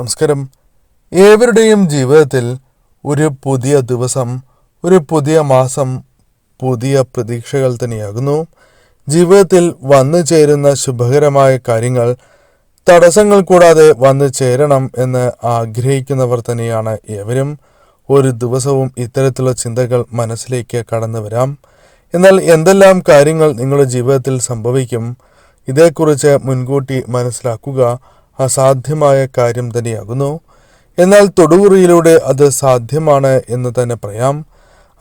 നമസ്കാരം. ഏവരുടെയും ജീവിതത്തിൽ ഒരു പുതിയ ദിവസം ഒരു പുതിയ മാസം പുതിയ പ്രതീക്ഷകൾ തന്നെയാകുന്നു. ജീവിതത്തിൽ വന്നു ചേരുന്ന ശുഭകരമായ കാര്യങ്ങൾ തടസ്സങ്ങൾ കൂടാതെ വന്നു ചേരണം എന്ന് ആഗ്രഹിക്കുന്നവർ തന്നെയാണ് ഏവരും. ഒരു ദിവസവും ഇത്തരത്തിലുള്ള ചിന്തകൾ മനസ്സിലേക്ക് കടന്നു വരാം. എന്നാൽ എന്തെല്ലാം കാര്യങ്ങൾ നിങ്ങളുടെ ജീവിതത്തിൽ സംഭവിക്കും ഇതേക്കുറിച്ച് മുൻകൂട്ടി മനസ്സിലാക്കുക അസാധ്യമായ കാര്യം തന്നെയാകുന്നു. എന്നാൽ തൊടുകുറിയിലൂടെ അത് സാധ്യമാണ് എന്ന് തന്നെ പറയാം.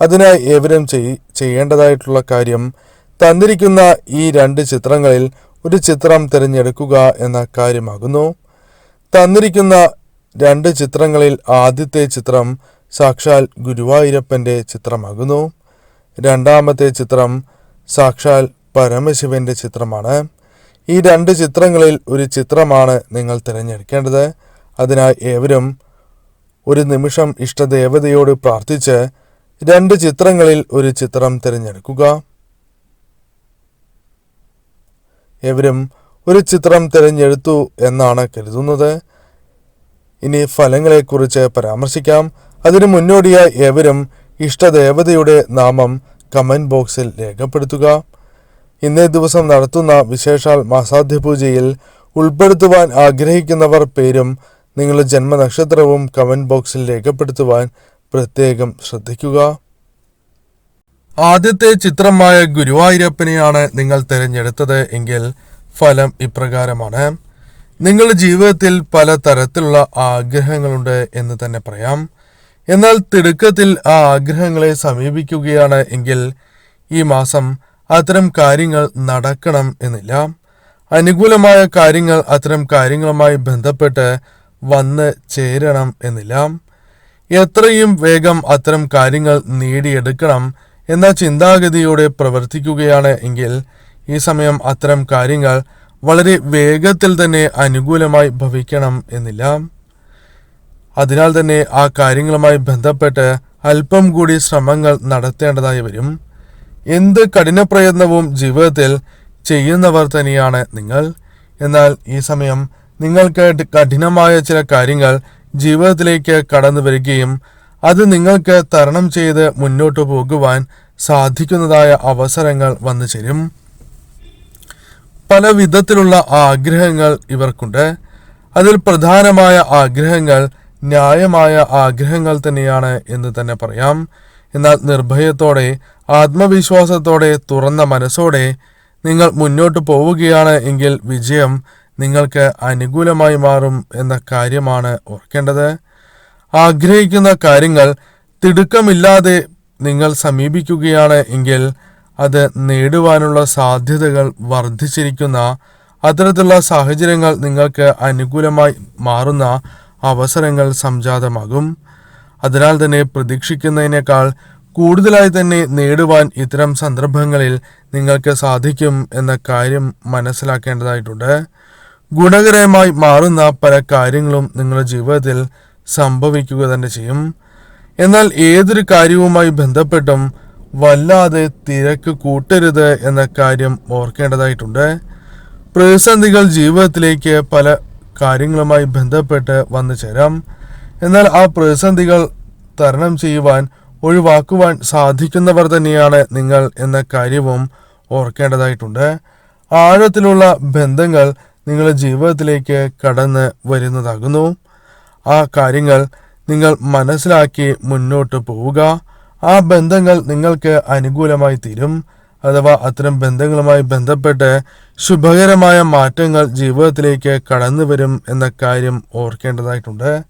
അതിനായി ഏവരും ചെയ് ചെയ്യേണ്ടതായിട്ടുള്ള കാര്യം തന്നിരിക്കുന്ന ഈ രണ്ട് ചിത്രങ്ങളിൽ ഒരു ചിത്രം തിരഞ്ഞെടുക്കുക എന്ന കാര്യമാകുന്നു. തന്നിരിക്കുന്ന രണ്ട് ചിത്രങ്ങളിൽ ആദ്യത്തെ ചിത്രം സാക്ഷാൽ ഗുരുവായൂരപ്പന്റെ ചിത്രമാകുന്നു. രണ്ടാമത്തെ ചിത്രം സാക്ഷാൽ പരമശിവന്റെ ചിത്രമാണ്. ഈ രണ്ട് ചിത്രങ്ങളിൽ ഒരു ചിത്രമാണ് നിങ്ങൾ തിരഞ്ഞെടുക്കേണ്ടത്. അതിനായി ഏവരും ഒരു നിമിഷം ഇഷ്ടദേവതയോട് പ്രാർത്ഥിച്ച് രണ്ട് ചിത്രങ്ങളിൽ ഒരു ചിത്രം തിരഞ്ഞെടുക്കുക. ഏവരും ഒരു ചിത്രം തിരഞ്ഞെടുത്തു എന്നാണ് കരുതുന്നത്. ഇനി ഫലങ്ങളെക്കുറിച്ച് പരാമർശിക്കാം. അതിനു മുന്നോടിയായി ഏവരും ഇഷ്ടദേവതയുടെ നാമം കമന്റ് ബോക്സിൽ രേഖപ്പെടുത്തുക. ഇന്നേ ദിവസം നടത്തുന്ന വിശേഷാൽ മാസാധ്യപൂജയിൽ ഉൾപ്പെടുത്തുവാൻ ആഗ്രഹിക്കുന്നവർ പേരും നിങ്ങളുടെ ജന്മനക്ഷത്രവും കമന്റ് ബോക്സിൽ രേഖപ്പെടുത്തുവാൻ പ്രത്യേകം ശ്രദ്ധിക്കുക. ആദ്യത്തെ ചിത്രമായ ഗുരുവായൂരപ്പനെയാണ് നിങ്ങൾ തിരഞ്ഞെടുത്തത് എങ്കിൽ ഫലം ഇപ്രകാരമാണ്. നിങ്ങളുടെ ജീവിതത്തിൽ പല തരത്തിലുള്ള ആഗ്രഹങ്ങളുണ്ട് എന്ന് തന്നെ പറയാം. എന്നാൽ തിടുക്കത്തിൽ ആ ആഗ്രഹങ്ങളെ സമീപിക്കുകയാണ് എങ്കിൽ ഈ മാസം അത്തരം കാര്യങ്ങൾ നടക്കണം എന്നില്ല. അനുകൂലമായ കാര്യങ്ങൾ അത്തരം കാര്യങ്ങളുമായി ബന്ധപ്പെട്ട് വന്ന് ചേരണം എന്നില്ല. എത്രയും വേഗം അത്തരം കാര്യങ്ങൾ നേടിയെടുക്കണം എന്ന ചിന്താഗതിയോടെ പ്രവർത്തിക്കുകയാണ് എങ്കിൽ ഈ സമയം അത്തരം കാര്യങ്ങൾ വളരെ വേഗത്തിൽ തന്നെ അനുകൂലമായി ഭവിക്കണം എന്നില്ല. അതിനാൽ തന്നെ ആ കാര്യങ്ങളുമായി ബന്ധപ്പെട്ട് അല്പം കൂടി ശ്രമങ്ങൾ നടത്തേണ്ടതായി വരും. എന്ത് കഠിന പ്രയത്നവും ജീവിതത്തിൽ ചെയ്യുന്നവർ തന്നെയാണ് നിങ്ങൾ. എന്നാൽ ഈ സമയം നിങ്ങൾക്ക് കഠിനമായ ചില കാര്യങ്ങൾ ജീവിതത്തിലേക്ക് കടന്നു വരികയും അത് നിങ്ങൾക്ക് തരണം ചെയ്ത് മുന്നോട്ടു പോകുവാൻ സാധിക്കുന്നതായ അവസരങ്ങൾ വന്നു ചേരും. പല വിധത്തിലുള്ള ആഗ്രഹങ്ങൾ ഇവർക്കുണ്ട്. അതിൽ പ്രധാനമായ ആഗ്രഹങ്ങൾ ന്യായമായ ആഗ്രഹങ്ങൾ തന്നെയാണ് എന്ന് തന്നെ പറയാം. എന്നാൽ നിർഭയത്തോടെ ആത്മവിശ്വാസത്തോടെ തുറന്ന മനസ്സോടെ നിങ്ങൾ മുന്നോട്ട് പോവുകയാണ് എങ്കിൽ വിജയം നിങ്ങൾക്ക് അനുകൂലമായി മാറും എന്ന കാര്യമാണ് ഓർക്കേണ്ടത്. ആഗ്രഹിക്കുന്ന കാര്യങ്ങൾ തിടുക്കമില്ലാതെ നിങ്ങൾ സമീപിക്കുകയാണ് എങ്കിൽ അത് നേടുവാനുള്ള സാധ്യതകൾ വർദ്ധിച്ചിരിക്കുന്ന അത്തരത്തിലുള്ള സാഹചര്യങ്ങൾ നിങ്ങൾക്ക് അനുകൂലമായി മാറുന്ന അവസരങ്ങൾ സംജാതമാകും. അതിനാൽ തന്നെ പ്രതീക്ഷിക്കുന്നതിനേക്കാൾ കൂടുതലായി തന്നെ നേടുവാൻ ഇത്തരം സന്ദർഭങ്ങളിൽ നിങ്ങൾക്ക് സാധിക്കും എന്ന കാര്യം മനസ്സിലാക്കേണ്ടതായിട്ടുണ്ട്. ഗുണകരമായി മാറുന്ന പല കാര്യങ്ങളും നിങ്ങളുടെ ജീവിതത്തിൽ സംഭവിക്കുക തന്നെ ചെയ്യും. എന്നാൽ ഏതൊരു കാര്യവുമായി ബന്ധപ്പെട്ടും വല്ലാതെ തിരക്ക് കൂട്ടരുത് എന്ന കാര്യം ഓർക്കേണ്ടതായിട്ടുണ്ട്. പ്രതിസന്ധികൾ ജീവിതത്തിലേക്ക് പല കാര്യങ്ങളുമായി ബന്ധപ്പെട്ട് വന്നു ചേരാം. എന്നാൽ ആ പ്രതിസന്ധികൾ തരണം ചെയ്യുവാൻ ഒഴിവാക്കുവാൻ സാധിക്കുന്നവർ തന്നെയാണ് നിങ്ങൾ എന്ന കാര്യവും ഓർക്കേണ്ടതായിട്ടുണ്ട്. ആഴത്തിലുള്ള ബന്ധങ്ങൾ നിങ്ങളുടെ ജീവിതത്തിലേക്ക് കടന്ന് വരുന്നതാകുന്നു. ആ കാര്യങ്ങൾ നിങ്ങൾ മനസ്സിലാക്കി മുന്നോട്ട് പോവുക. ആ ബന്ധങ്ങൾ നിങ്ങൾക്ക് അനുകൂലമായി തീരും. അഥവാ അത്തരം ബന്ധങ്ങളുമായി ബന്ധപ്പെട്ട് ശുഭകരമായ മാറ്റങ്ങൾ ജീവിതത്തിലേക്ക് കടന്നു വരും എന്ന കാര്യം ഓർക്കേണ്ടതായിട്ടുണ്ട്.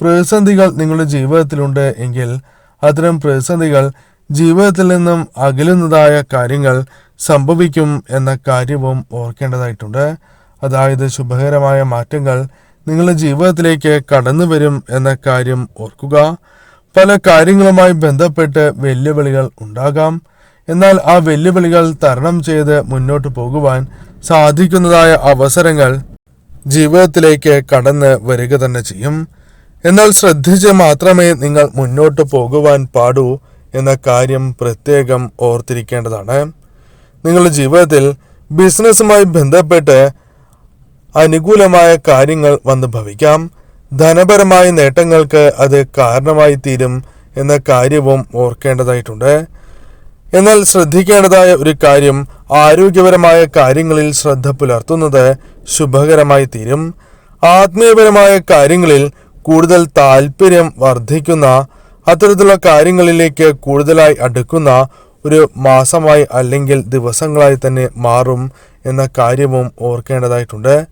പ്രതിസന്ധികൾ നിങ്ങളുടെ ജീവിതത്തിലുണ്ട് എങ്കിൽ അത്തരം പ്രതിസന്ധികൾ ജീവിതത്തിൽ നിന്നും അകലുന്നതായ കാര്യങ്ങൾ സംഭവിക്കും എന്ന കാര്യവും ഓർക്കേണ്ടതായിട്ടുണ്ട്. അതായത് ശുഭകരമായ മാറ്റങ്ങൾ നിങ്ങളുടെ ജീവിതത്തിലേക്ക് കടന്നു വരും എന്ന കാര്യം ഓർക്കുക. പല കാര്യങ്ങളുമായി ബന്ധപ്പെട്ട് വെല്ലുവിളികൾ ഉണ്ടാകാം. എന്നാൽ ആ വെല്ലുവിളികൾ തരണം ചെയ്ത് മുന്നോട്ട് പോകുവാൻ സാധിക്കുന്നതായ അവസരങ്ങൾ ജീവിതത്തിലേക്ക് കടന്ന് വരിക തന്നെ ചെയ്യും. എന്നാൽ ശ്രദ്ധിച്ച് മാത്രമേ നിങ്ങൾ മുന്നോട്ട് പോകുവാൻ പാടൂ എന്ന കാര്യം പ്രത്യേകം ഓർത്തിരിക്കേണ്ടതാണ്. നിങ്ങളുടെ ജീവിതത്തിൽ ബിസിനസ്സുമായി ബന്ധപ്പെട്ട് അനുകൂലമായ കാര്യങ്ങൾ വന്ന് ഭവിക്കാം. ധനപരമായ നേട്ടങ്ങൾക്ക് അത് കാരണമായി തീരും എന്ന കാര്യവും ഓർക്കേണ്ടതായിട്ടുണ്ട്. എന്നാൽ ശ്രദ്ധിക്കേണ്ടതായ ഒരു കാര്യം ആരോഗ്യപരമായ കാര്യങ്ങളിൽ ശ്രദ്ധ പുലർത്തുന്നത് ശുഭകരമായി തീരും. ആത്മീയപരമായ കാര്യങ്ങളിൽ കൂടുതൽ താല്പര്യം വർദ്ധിക്കുന്ന അത്തരത്തിലുള്ള കാര്യങ്ങളിലേക്ക് കൂടുതലായി അടുക്കുന്ന ഒരു മാസമായി അല്ലെങ്കിൽ ദിവസങ്ങളായി തന്നെ മാറും എന്ന കാര്യവും ഓർക്കേണ്ടതായിട്ടുണ്ട്.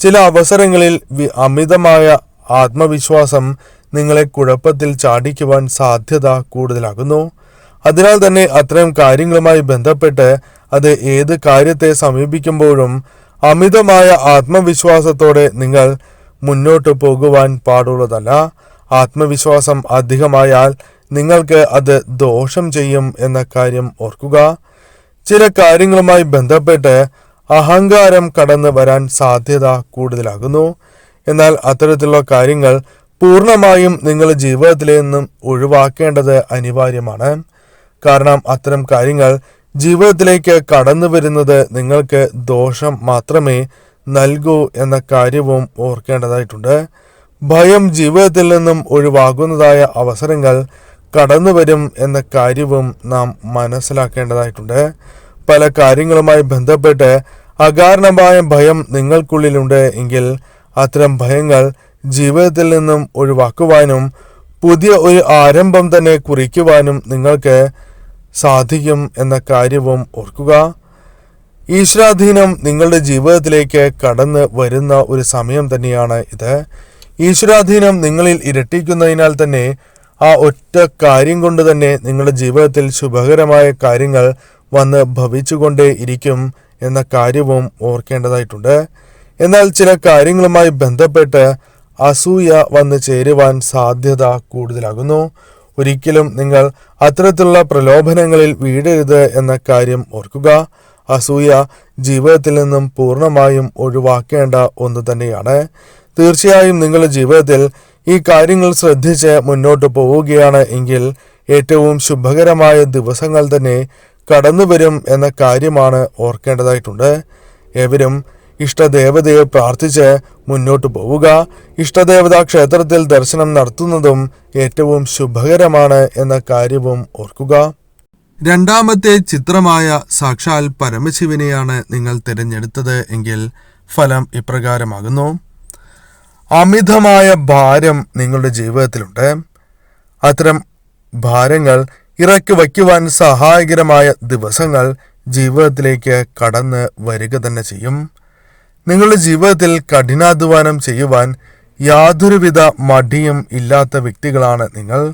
ചില അവസരങ്ങളിൽ അമിതമായ ആത്മവിശ്വാസം നിങ്ങളെ കുഴപ്പത്തിൽ ചാടിക്കുവാൻ സാധ്യത കൂടുതലാകുന്നു. അതിനാൽ തന്നെ അത്തരം കാര്യങ്ങളുമായി ബന്ധപ്പെട്ട് അത് ഏത് കാര്യത്തെ സമീപിക്കുമ്പോഴും അമിതമായ ആത്മവിശ്വാസത്തോടെ നിങ്ങൾ മുന്നോട്ട് പോകുവാൻ പാടുള്ളതല്ല. ആത്മവിശ്വാസം അധികമായാൽ നിങ്ങൾക്ക് അത് ദോഷം ചെയ്യും എന്ന കാര്യം ഓർക്കുക. ചില കാര്യങ്ങളുമായി ബന്ധപ്പെട്ട് അഹങ്കാരം കടന്നു വരാൻ സാധ്യത കൂടുതലാകുന്നു. എന്നാൽ അത്തരത്തിലുള്ള കാര്യങ്ങൾ പൂർണമായും നിങ്ങളുടെ ജീവിതത്തിൽ നിന്നും ഒഴിവാക്കേണ്ടത് അനിവാര്യമാണ്. കാരണം അത്തരം കാര്യങ്ങൾ ജീവിതത്തിലേക്ക് കടന്നു വരുന്നത് നിങ്ങൾക്ക് ദോഷം മാത്രമേ നൽകൂ എന്ന കാര്യവും ഓർക്കേണ്ടതായിട്ടുണ്ട്. ഭയം ജീവിതത്തിൽ നിന്നും ഒഴിവാകുന്നതായ അവസരങ്ങൾ കടന്നു വരും എന്ന കാര്യവും നാം മനസ്സിലാക്കേണ്ടതായിട്ടുണ്ട്. പല കാര്യങ്ങളുമായി ബന്ധപ്പെട്ട് അകാരണമായ ഭയം നിങ്ങൾക്കുള്ളിലുണ്ട് എങ്കിൽ അത്തരം ഭയങ്ങൾ ജീവിതത്തിൽ നിന്നും ഒഴിവാക്കുവാനും പുതിയ ഒരു ആരംഭം തന്നെ കുറിക്കുവാനും നിങ്ങൾക്ക് സാധിക്കും എന്ന കാര്യവും ഓർക്കുക. ഈശ്വരാധീനം നിങ്ങളുടെ ജീവിതത്തിലേക്ക് കടന്ന് വരുന്ന ഒരു സമയം തന്നെയാണ് ഇത്. ഈശ്വരാധീനം നിങ്ങളിൽ ഇരട്ടിക്കുന്നതിനാൽ തന്നെ ആ ഒറ്റ കാര്യം കൊണ്ട് തന്നെ നിങ്ങളുടെ ജീവിതത്തിൽ ശുഭകരമായ കാര്യങ്ങൾ വന്ന് ഭവിച്ചുകൊണ്ടേ ഇരിക്കും എന്ന കാര്യവും ഓർക്കേണ്ടതായിട്ടുണ്ട്. എന്നാൽ ചില കാര്യങ്ങളുമായി ബന്ധപ്പെട്ട് അസൂയ വന്ന് ചേരുവാൻ സാധ്യത കൂടുതലാകുന്നു. ഒരിക്കലും നിങ്ങൾ അത്തരത്തിലുള്ള പ്രലോഭനങ്ങളിൽ വീഴരുത് എന്ന കാര്യം ഓർക്കുക. അസൂയ ജീവിതത്തിൽ നിന്നും പൂർണമായും ഒഴിവാക്കേണ്ട ഒന്ന് തന്നെയാണ്. തീർച്ചയായും നിങ്ങളുടെ ജീവിതത്തിൽ ഈ കാര്യങ്ങൾ ശ്രദ്ധിച്ച് മുന്നോട്ട് പോവുകയാണ് എങ്കിൽ ഏറ്റവും ശുഭകരമായ ദിവസങ്ങൾ തന്നെ കടന്നുവരും എന്ന കാര്യമാണ് ഓർക്കേണ്ടതായിട്ടുണ്ട്. എവരും ഇഷ്ടദേവതയെ പ്രാർത്ഥിച്ച് മുന്നോട്ട് പോവുക ഇഷ്ടദേവതാ ക്ഷേത്രത്തിൽ ദർശനം നടത്തുന്നതും ഏറ്റവും ശുഭകരമാണ് എന്ന കാര്യവും ഓർക്കുക. രണ്ടാമത്തെ ചിത്രമായ സാക്ഷാൽ പരമശിവനെയാണ് നിങ്ങൾ തിരഞ്ഞെടുത്തത് എങ്കിൽ ഫലം ഇപ്രകാരമാകുന്നു. അമിതമായ ഭാരം നിങ്ങളുടെ ജീവിതത്തിലുണ്ട്. അത്തരം ഭാരങ്ങൾ ഇറക്കി വയ്ക്കുവാൻ സഹായകരമായ ദിവസങ്ങൾ ജീവിതത്തിലേക്ക് കടന്ന് വരിക തന്നെ ചെയ്യും. നിങ്ങളുടെ ജീവിതത്തിൽ കഠിനാധ്വാനം ചെയ്യുവാൻ യാതൊരുവിധ മടിയും ഇല്ലാത്ത വ്യക്തികളാണ് നിങ്ങൾ.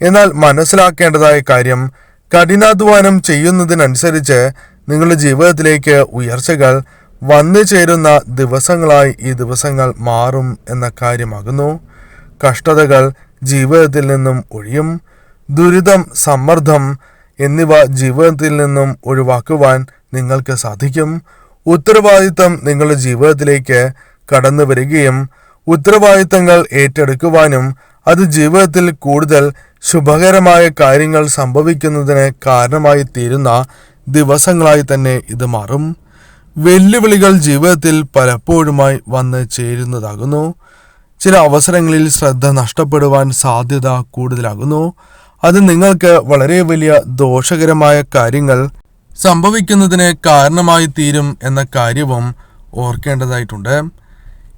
എന്നാൽ മനസ്സിലാക്കേണ്ടതായ കാര്യം കഠിനാധ്വാനം ചെയ്യുന്നതിനനുസരിച്ച് നിങ്ങളുടെ ജീവിതത്തിലേക്ക് ഉയർച്ചകൾ വന്നു ചേരുന്ന ദിവസങ്ങളായി ഈ ദിവസങ്ങൾ മാറും എന്ന കാര്യമാകുന്നു. കഷ്ടതകൾ ജീവിതത്തിൽ നിന്നും ഒഴിയും. ദുരിതം സമ്മർദ്ദം എന്നിവ ജീവിതത്തിൽ നിന്നും ഒഴിവാക്കുവാൻ നിങ്ങൾക്ക് സാധിക്കും. ഉത്തരവാദിത്തം നിങ്ങളുടെ ജീവിതത്തിലേക്ക് കടന്നു വരികയും ഉത്തരവാദിത്തങ്ങൾ ഏറ്റെടുക്കുവാനും അത് ജീവിതത്തിൽ കൂടുതൽ ശുഭകരമായ കാര്യങ്ങൾ സംഭവിക്കുന്നതിന് കാരണമായി തീരുന്ന ദിവസങ്ങളായി തന്നെ ഇത് മാറും. വെല്ലുവിളികൾ ജീവിതത്തിൽ പലപ്പോഴുമായി വന്ന് ചേരുന്നതാകുന്നു. ചില അവസരങ്ങളിൽ ശ്രദ്ധ നഷ്ടപ്പെടുവാൻ സാധ്യത കൂടുതലാകുന്നു. അത് നിങ്ങൾക്ക് വളരെ വലിയ ദോഷകരമായ കാര്യങ്ങൾ സംഭവിക്കുന്നതിന് കാരണമായി തീരും എന്ന കാര്യവും ഓർക്കേണ്ടതായിട്ടുണ്ട്.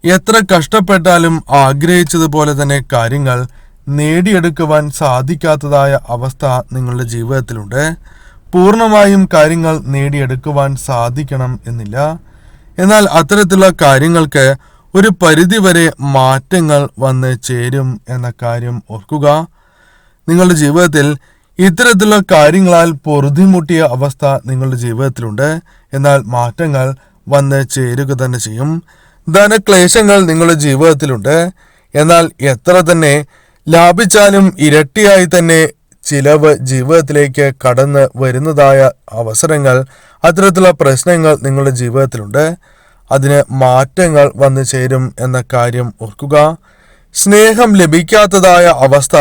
എത്ര കഷ്ടപ്പെട്ടാലും ആഗ്രഹിച്ചതുപോലെ തന്നെ കാര്യങ്ങൾ നേടിയെടുക്കുവാൻ സാധിക്കാത്തതായ അവസ്ഥ നിങ്ങളുടെ ജീവിതത്തിലുണ്ട്. പൂർണമായും കാര്യങ്ങൾ നേടിയെടുക്കുവാൻ സാധിക്കണം എന്നില്ല. എന്നാൽ അത്തരത്തിലുള്ള കാര്യങ്ങൾക്ക് ഒരു പരിധിവരെ മാറ്റങ്ങൾ വന്ന് ചേരും എന്ന കാര്യം ഓർക്കുക. നിങ്ങളുടെ ജീവിതത്തിൽ ഇത്തരത്തിലുള്ള കാര്യങ്ങളാൽ പൊറുതിമുട്ടിയ അവസ്ഥ നിങ്ങളുടെ ജീവിതത്തിലുണ്ട്. എന്നാൽ മാറ്റങ്ങൾ വന്ന് ചേരുക തന്നെ ചെയ്യും. ധനക്ലേശങ്ങൾ നിങ്ങളുടെ ജീവിതത്തിലുണ്ട്. എന്നാൽ എത്ര തന്നെ ലാഭിച്ചാലും ഇരട്ടിയായി തന്നെ ചിലവ് ജീവിതത്തിലേക്ക് കടന്ന് വരുന്നതായ അവസരങ്ങൾ അത്തരത്തിലുള്ള പ്രശ്നങ്ങൾ നിങ്ങളുടെ ജീവിതത്തിലുണ്ട്. അതിന് മാറ്റങ്ങൾ വന്നു ചേരും എന്ന കാര്യം ഓർക്കുക. സ്നേഹം ലഭിക്കാത്തതായ അവസ്ഥ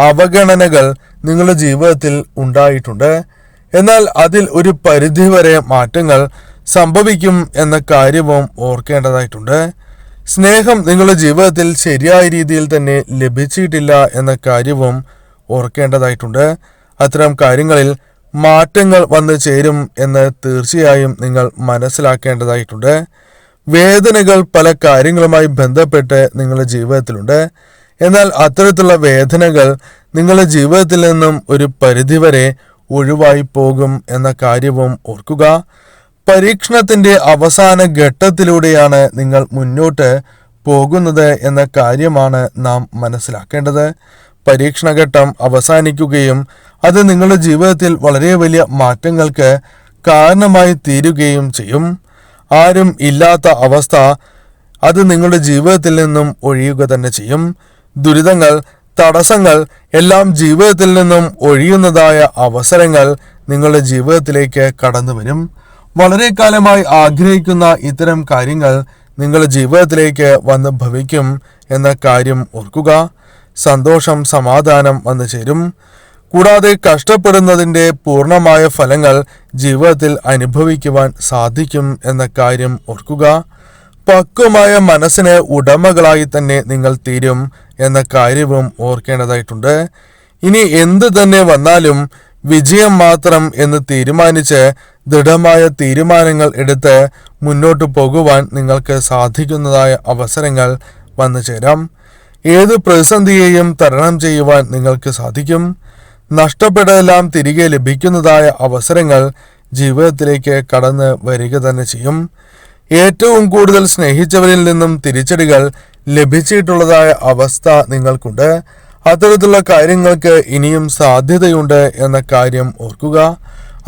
അവഗണനകൾ നിങ്ങളുടെ ജീവിതത്തിൽ ഉണ്ടായിട്ടുണ്ട്. എന്നാൽ അതിൽ ഒരു പരിധിവരെ മാറ്റങ്ങൾ സംഭവിക്കും എന്ന കാര്യവും ഓർക്കേണ്ടതായിട്ടുണ്ട്. സ്നേഹം നിങ്ങളുടെ ജീവിതത്തിൽ ശരിയായ രീതിയിൽ തന്നെ ലഭിച്ചിട്ടില്ല എന്ന കാര്യവും ഓർക്കേണ്ടതായിട്ടുണ്ട്. അത്തരം കാര്യങ്ങളിൽ മാറ്റങ്ങൾ വന്നു ചേരും എന്ന് തീർച്ചയായും നിങ്ങൾ മനസ്സിലാക്കേണ്ടതായിട്ടുണ്ട്. വേദനകൾ പല കാര്യങ്ങളുമായി ബന്ധപ്പെട്ട് നിങ്ങളുടെ ജീവിതത്തിലുണ്ട്. എന്നാൽ അത്തരത്തിലുള്ള വേദനകൾ നിങ്ങളുടെ ജീവിതത്തിൽ നിന്നും ഒരു പരിധിവരെ ഒഴിവായി പോകും എന്ന കാര്യവും ഓർക്കുക. പരീക്ഷണത്തിന്റെ അവസാന ഘട്ടത്തിലൂടെയാണ് നിങ്ങൾ മുന്നോട്ട് പോകുന്നത് എന്ന കാര്യമാണ് നാം മനസ്സിലാക്കേണ്ടത്. പരീക്ഷണഘട്ടം അവസാനിക്കുകയും അത് നിങ്ങളുടെ ജീവിതത്തിൽ വളരെ വലിയ മാറ്റങ്ങൾക്ക് കാരണമായി തീരുകയും ചെയ്യും. ആരും ഇല്ലാത്ത അവസ്ഥ അത് നിങ്ങളുടെ ജീവിതത്തിൽ നിന്നും ഒഴിയുക തന്നെ ചെയ്യും. ദുരിതങ്ങൾ തടസ്സങ്ങൾ എല്ലാം ജീവിതത്തിൽ നിന്നും ഒഴിയുന്നതായ അവസരങ്ങൾ നിങ്ങളുടെ ജീവിതത്തിലേക്ക് കടന്നു വരും വളരെ കാലമായി ആഗ്രഹിക്കുന്ന ഇത്തരം കാര്യങ്ങൾ നിങ്ങളുടെ ജീവിതത്തിലേക്ക് വന്ന് ഭവിക്കും എന്ന കാര്യം ഓർക്കുക. സന്തോഷം സമാധാനം വന്നു ചേരും. കൂടാതെ കഷ്ടപ്പെടുന്നതിന്റെ പൂർണമായ ഫലങ്ങൾ ജീവിതത്തിൽ അനുഭവിക്കുവാൻ സാധിക്കും എന്ന കാര്യം ഓർക്കുക. പക്വമായ മനസ്സിന് ഉടമകളായി തന്നെ നിങ്ങൾ തീരും എന്ന കാര്യവും ഓർക്കേണ്ടതായിട്ടുണ്ട്. ഇനി എന്ത് തന്നെ വന്നാലും വിജയം മാത്രം എന്ന് തീരുമാനിച്ച് ദൃഢമായ തീരുമാനങ്ങൾ എടുത്ത് മുന്നോട്ട് പോകുവാൻ നിങ്ങൾക്ക് സാധിക്കുന്നതായ അവസരങ്ങൾ വന്നു ചേരാം. ഏത് പ്രതിസന്ധിയെയും തരണം ചെയ്യുവാൻ നിങ്ങൾക്ക് സാധിക്കും. നഷ്ടപ്പെട്ടതെല്ലാം തിരികെ ലഭിക്കുന്നതായ അവസരങ്ങൾ ജീവിതത്തിലേക്ക് കടന്ന് വരിക തന്നെ ചെയ്യും. ഏറ്റവും കൂടുതൽ സ്നേഹിച്ചവരിൽ നിന്നും തിരിച്ചടികൾ ലഭിച്ചിട്ടുള്ളതായ അവസ്ഥ നിങ്ങൾക്കുണ്ട്. അത്തരത്തിലുള്ള കാര്യങ്ങൾക്ക് ഇനിയും സാധ്യതയുണ്ട് എന്ന കാര്യം ഓർക്കുക.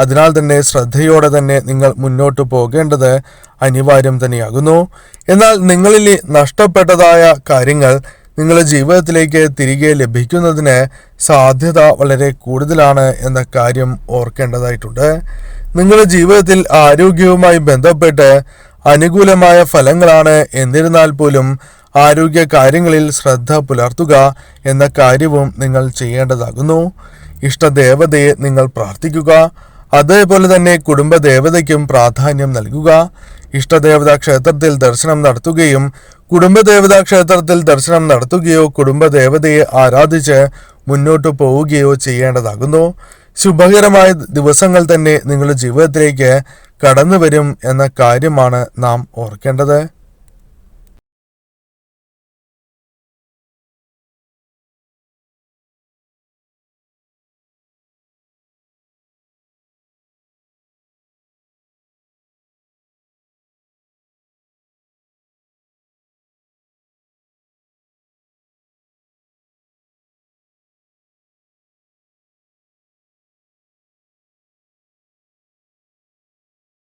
അതിനാൽ തന്നെ ശ്രദ്ധയോടെ തന്നെ നിങ്ങൾ മുന്നോട്ട് പോകേണ്ടത് അനിവാര്യം തന്നെയാകുന്നു. എന്നാൽ നിങ്ങളിൽ നഷ്ടപ്പെട്ടതായ കാര്യങ്ങൾ നിങ്ങളുടെ ജീവിതത്തിലേക്ക് തിരികെ ലഭിക്കുന്നതിന് സാധ്യത വളരെ കൂടുതലാണ് എന്ന കാര്യം ഓർക്കേണ്ടതായിട്ടുണ്ട്. നിങ്ങളുടെ ജീവിതത്തിൽ ആരോഗ്യവുമായി ബന്ധപ്പെട്ട് അനുകൂലമായ ഫലങ്ങളാണ് എന്നിരുന്നാൽ പോലും ആരോഗ്യ കാര്യങ്ങളിൽ ശ്രദ്ധ പുലർത്തുക എന്ന കാര്യവും നിങ്ങൾ ചെയ്യേണ്ടതാകുന്നു. ഇഷ്ടദേവതയെ നിങ്ങൾ പ്രാർത്ഥിക്കുക. അതേപോലെ തന്നെ കുടുംബ ദേവതയ്ക്കും പ്രാധാന്യം നൽകുക. ഇഷ്ടദേവതാ ക്ഷേത്രത്തിൽ ദർശനം നടത്തുകയും കുടുംബദേവതാ ക്ഷേത്രത്തിൽ ദർശനം നടത്തുകയോ കുടുംബദേവതയെ ആരാധിച്ച് മുന്നോട്ടു പോവുകയോ ചെയ്യേണ്ടതാകുന്നു. ശുഭകരമായ ദിവസങ്ങൾ തന്നെ നിങ്ങളുടെ ജീവിതത്തിലേക്ക് കടന്നു വരും എന്ന കാര്യമാണ് നാം ഓർക്കേണ്ടത്.